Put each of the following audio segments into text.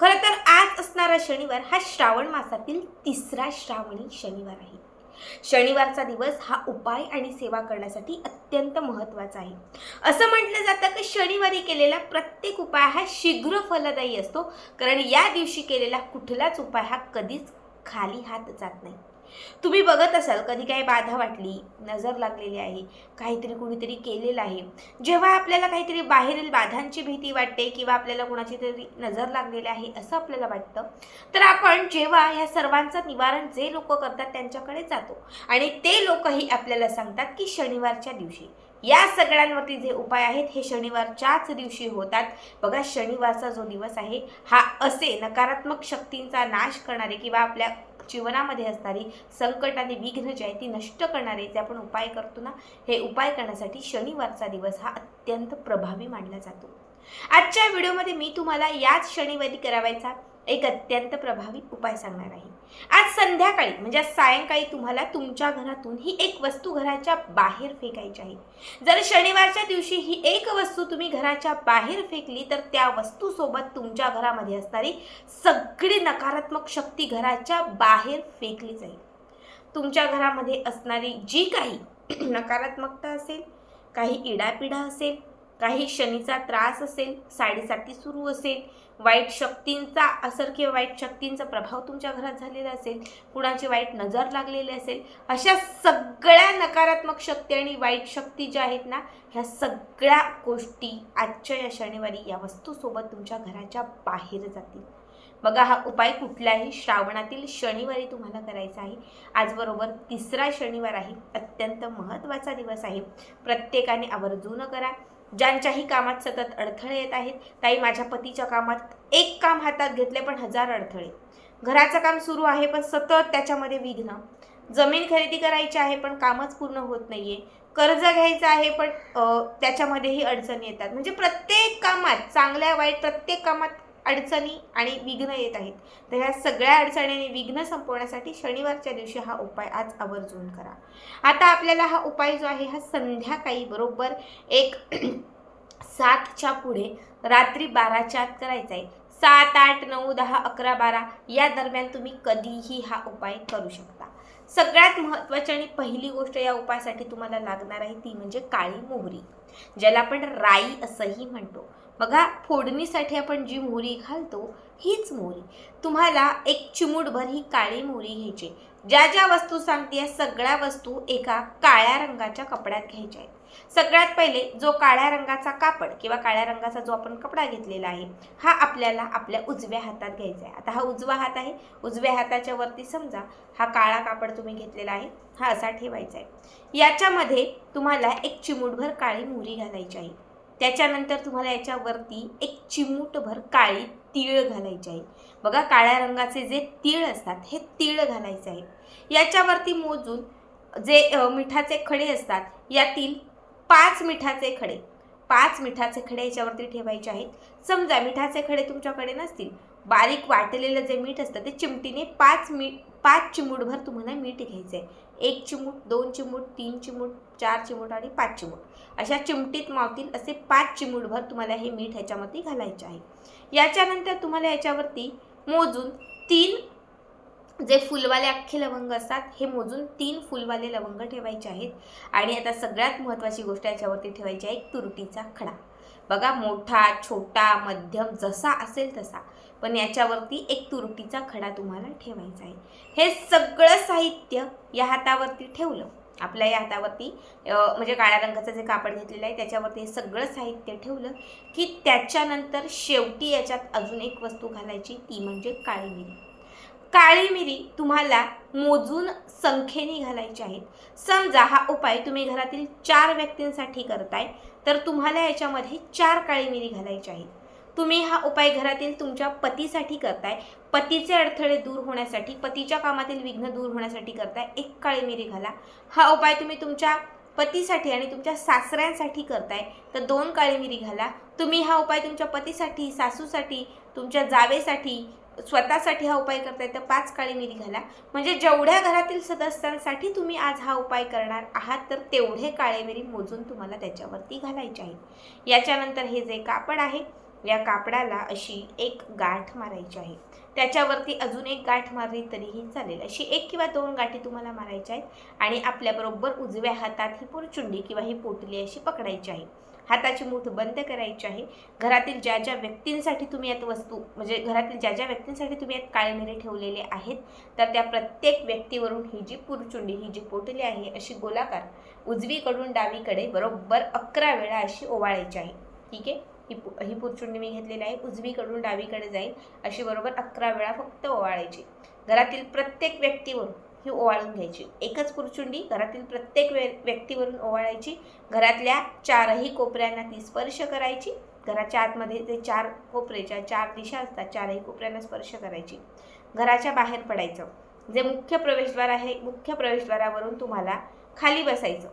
खरं तर आज असणारा शनिवार हा श्रावण मासातील तिसरा श्रावणी शनिवार आहे. शनिवारचा दिवस हा उपाय आणि सेवा करण्यासाठी अत्यंत महत्त्वाचा आहे. असं म्हटलं जातं की शनिवारी केलेला प्रत्येक उपाय हा शीघ्र फलदायी असतो कारण या दिवशी केलेला कुठलाच उपाय हा कधीच खाली हात जात नाही. तुम्ही बघत असाल कधी काही बाधा वाटली नजर लागलेली आहे काहीतरी कुणीतरी केलेलं आहे. जेव्हा आपल्याला काहीतरी बाहेरील बाधांची भीती वाटते किंवा आपल्याला कुणाची तरी नजर लागलेली आहे असं आपल्याला वाटतं तर आपण जेव्हा ह्या सर्वांचं निवारण जे लोक करतात त्यांच्याकडे जातो. आणि ते लोकही आपल्याला सांगतात की शनिवारच्या दिवशी. या सगळ्यांवरती जे उपाय आहेत हे शनिवारच्याच दिवशी होतात. बघा शनिवारचा जो दिवस आहे हा असे नकारात्मक शक्तींचा नाश करणारे किंवा आपल्या जीवनामध्ये असणारी संकट आणि विघ्न जे आहे ती नष्ट करणारे जे आपण उपाय करतो ना हे उपाय करण्यासाठी शनिवारचा दिवस हा अत्यंत प्रभावी मानला जातो. आजच्या व्हिडिओमध्ये मी तुम्हाला याच शनिवारी करावायचा एक अत्यंत प्रभावी उपाय सांगणार आहे. आज संध्याकाळी म्हणजे सायंकाळी तुम्हाला तुमच्या घरातून ही एक वस्तू घराच्या बाहेर फेकायची आहे. जर शनिवारच्या दिवशी ही एक वस्तू तुम्ही घराच्या बाहेर फेकली तर त्या वस्तूसोबत तुमच्या घरामध्ये असणारी सगळी नकारात्मक शक्ती घराच्या बाहेर फेकली जाईल. तुमच्या घरामध्ये असणारी जी काही नकारात्मकता असेल काही इडापिडा असेल काही शनीचा त्रास असेल साडेसाती सुरू असेल वाईट शक्तींचा असर किंवा वाईट शक्तींचा प्रभाव तुमच्या घरात झालेला असेल कुणाची वाईट नजर लागलेली असेल अशा सगळ्या नकारात्मक शक्ती आणि वाईट शक्ती ज्या आहेत ना ह्या सगळ्या गोष्टी आजच्या या शनिवारी या वस्तूसोबत तुमच्या घराच्या बाहेर जातील. बघा हा उपाय कुठलाही श्रावणातील शनिवारी तुम्हाला करायचा आहे. आजबरोबर तिसरा शनिवार आहे. अत्यंत महत्त्वाचा दिवस आहे. प्रत्येकाने आवर्जून करा. ज्यांच्याही कामात सतत अडथळे येत आहेत ताई माझ्या पतीच्या कामात एक काम हातात घेतले पण हजार अडथळे. घराचं काम सुरू आहे पण सतत त्याच्यामध्ये विघ्न. जमीन खरेदी करायची आहे पण कामच पूर्ण होत नाही आहे कर्ज घ्यायचं आहे पण त्याच्यामध्येही अडचणी येतात. म्हणजे प्रत्येक कामात चांगल्या वाईट प्रत्येक कामात अडचणी आणि विघ्न येत आहेत. तर ह्या सगळ्या अडचणी आणि विघ्न संपवण्यासाठी शनिवारच्या दिवशी हा उपाय आज आवर्जून करा. आता आपल्याला हा उपाय जो आहे हा संध्याकाळी बरोबर एक सातच्या पुढे रात्री बाराच्या आत करायचा आहे. सात आठ नऊ दहा अकरा बारा या दरम्यान तुम्ही कधीही हा उपाय करू शकता. सगळ्यात महत्त्वाची आणि पहिली गोष्ट या उपायासाठी तुम्हाला लागणार आहे ती म्हणजे काळी मोहरी ज्याला आपण राई असंही म्हणतो. बघा फोडणीसाठी आपण जी मोहरी घालतो हीच मोहरी. तुम्हाला एक चिमूटभर ही काळी मोहरी घ्यायची ज्या ज्या वस्तू सांगते या सगळ्या वस्तू एका काळ्या रंगाच्या कपड्यात घ्यायच्या आहेत. सगळ्यात पहिले जो काळ्या रंगाचा कापड किंवा काळ्या रंगाचा जो आपण कपडा घेतलेला आहे हा आपल्याला आपल्या उजव्या हातात घ्यायचा आहे. आता हा उजवा हात आहे. उजव्या हाताच्या वरती समजा हा काळा कापड तुम्ही घेतलेला आहे हा असा ठेवायचा आहे. याच्यामध्ये तुम्हाला एक चिमूटभर काळी मोहरी घालायची आहे. त्याच्यानंतर तुम्हाला याच्यावरती एक चिमूटभर काळी तीळ घालायची आहे. बघा काळ्या रंगाचे जे तीळ असतात हे तीळ घालायचे आहे. याच्यावरती मोजून जे मिठाचे खडे असतात यातील पाच मिठाचे खडे पाच मिठाचे खडे याच्यावरती ठेवायचे आहेत. समजा मिठाचे खडे तुमच्याकडे नसतील. बारीक वाटलेलं जे मीठ असतं ते चिमटीने पाच मीठ पाच चिमूटभर तुम्हाला मीठ घ्यायचं आहे एक चिमूट दोन चिमूट तीन चिमूट चार चिमूट आणि पाच चिमूट. अशा चिमटीत मावतील असे पाच चिमूटभर तुम्हाला हे मीठ ह्याच्यामध्ये घालायचे आहे. याच्यानंतर तुम्हाला याच्यावरती मोजून तीन जे फुलवाले अख्खे लवंग असतात हे मोजून तीन फुलवाले लवंग ठेवायचे आहेत. आणि आता सगळ्यात महत्त्वाची गोष्ट याच्यावरती ठेवायची आहे एक तुरटीचा खडा. बघा मोठा छोटा मध्यम जसा असेल तसा. पण याच्यावरती एक तुरटीचा खडा तुम्हाला ठेवायचा आहे. हे सगळं साहित्य या हातावरती ठेवलं. आपल्या या हातावरती म्हणजे काळ्या रंगाचं जे कापड घेतलेलं आहे त्याच्यावरती हे सगळं साहित्य ठेवलं की त्याच्यानंतर शेवटी याच्यात अजून एक वस्तू घालायची ती म्हणजे काळी मिरी. काळी मिरी तुम्हाला मोजून संख्येने घालायची आहेत. समजा हा उपाय तुम्ही घरातील चार व्यक्तींसाठी करताय तर तुम्हाला याच्यामध्ये चार काळी मिरी घालायची आहेत. तुम्ही हा उपाय घरातील तुमच्या पतीसाठी करताय. पतीचे अडथळे दूर होण्यासाठी पतीच्या कामातील विघ्न दूर होण्यासाठी करताय. एक काळी मिरी घाला. हा उपाय तुम्ही तुमच्या पतीसाठी आणि तुमच्या सासऱ्यांसाठी करताय तर दोन काळी मिरी घाला. तुम्ही हा उपाय तुमच्या पतीसाठी सासूसाठी तुमच्या जावेसाठी स्वतःसाठी हा उपाय करताय तर पाच काळी मिरी घाला म्हणजे जेवढ्या घरातील सदस्यांसाठी तुम्ही आज हा उपाय करणार आहात तर तेवढे काळे मिरी मोजून तुम्हाला त्याच्यावरती घालायचे आहे याच्यानंतर हे जे कापड आहे या कापडाला अशी एक गाठ मारायची आहे. त्याच्यावरती अजून एक गाठ मारली तरीही चालेल. अशी एक किंवा दोन गाठी तुम्हाला मारायच्या आहेत आणि आपल्याबरोबर उजव्या हातात ही पुरचुंडी किंवा ही पोटली अशी पकडायची आहे. हाताची मूठ बंद करायची आहे. घरातील ज्या ज्या व्यक्तींसाठी तुम्ही यात वस्तू म्हणजे घरातील ज्या ज्या व्यक्तींसाठी तुम्ही यात काळे मिरे ठेवलेले आहेत तर त्या प्रत्येक व्यक्तीवरून ही जी पुरचुंडी ही जी पोटली आहे अशी गोलाकार उजवीकडून डावीकडे बरोबर अकरा वेळा अशी ओवाळायची आहे. ठीक आहे? ही पु ही पुरचुंडी मी घेतलेली आहे. उजवीकडून डावीकडे जाईल अशी बरोबर अकरा वेळा फक्त ओवाळायची. घरातील प्रत्येक व्यक्तीवरून ही ओवाळून घ्यायची. एकच पुरचुंडी घरातील प्रत्येक वे व्यक्तीवरून ओवाळायची. घरातल्या चारही कोपऱ्यांना ती स्पर्श करायची. घराच्या आतमध्ये जे चार कोपरेच्या चार दिशा असतात चारही कोपऱ्यांना स्पर्श करायची. घराच्या बाहेर पडायचं. जे मुख्य प्रवेशद्वार आहे मुख्य प्रवेशद्वारावरून तुम्हाला खाली बसायचं.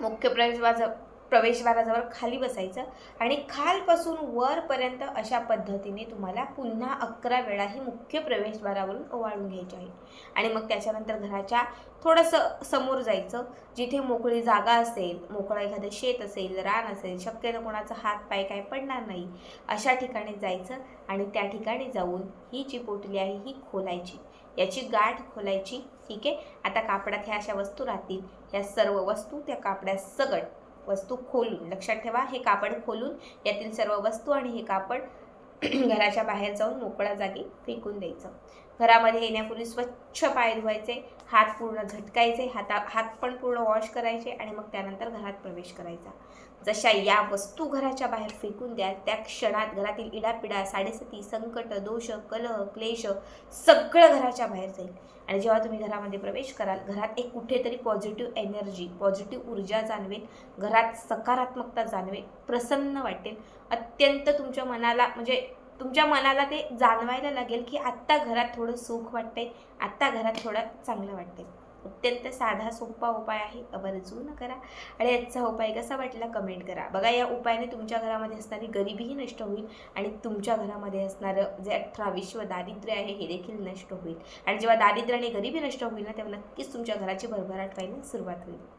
मुख्य प्रवेशद्वार प्रवेशद्वाराजवळ खाली बसायचं आणि खालपासून वरपर्यंत अशा पद्धतीने तुम्हाला पुन्हा अकरा वेळा ही मुख्य प्रवेशद्वारावरून ओवाळून घ्यायची आहे. आणि मग त्याच्यानंतर घराच्या थोडंसं समोर जायचं. जिथे मोकळी जागा असेल मोकळं एखादं शेत असेल रान असेल शक्यतो कोणाचा हात पाय काय पडणार नाही अशा ठिकाणी जायचं आणि त्या ठिकाणी जाऊन ही जी पोटली आहे ही खोलायची. याची गाठ खोलायची. ठीक आहे? आता कापडात ह्या अशा वस्तू राहतील. ह्या सर्व वस्तू त्या कापड्यात सगट वस्तू खोलून लक्षात ठेवा हे कापड खोलून यातील सर्व वस्तू आणि हे कापड घराच्या बाहेर जाऊन मोकळ्या जागी फेकून द्यायचं. घरामध्ये येण्यापूर्वी स्वच्छ पाय धुवायचे हात पूर्ण झटकायचे हाता हात पण पूर्ण वॉश करायचे आणि मग त्यानंतर घरात प्रवेश करायचा. जशा या वस्तू घराच्या बाहेर फेकून द्याल त्या क्षणात घरातील इडापिडा साडेसती संकट दोष कलह क्लेश सगळं घराच्या बाहेर जाईल. आणि जेव्हा तुम्ही घरामध्ये प्रवेश कराल घरात एक कुठेतरी पॉझिटिव्ह एनर्जी पॉझिटिव्ह ऊर्जा जाणवेल घरात सकारात्मकता जाणवेल प्रसन्न वाटेल. अत्यंत तुमच्या मनाला म्हणजे तुमच्या मनाला ते जाणवायला लागेल की आत्ता घरात थोडं सुख वाटते आत्ता घरात थोडं चांगलं वाटते अत्यंत साधा सोपा उपाय आहे. आवर्जून करा. आणि याचा उपाय कसा वाटला कमेंट करा. बघा या उपायाने तुमच्या घरामध्ये असणारी गरिबीही नष्ट होईल आणि तुमच्या घरामध्ये असणारं जे अठरा विश्व दारिद्र्य आहे हे देखील नष्ट होईल. आणि जेव्हा दारिद्र्य आणि गरिबी नष्ट होईल ना तेव्हा नक्कीच तुमच्या घराची भरभराट व्हायला सुरुवात होईल.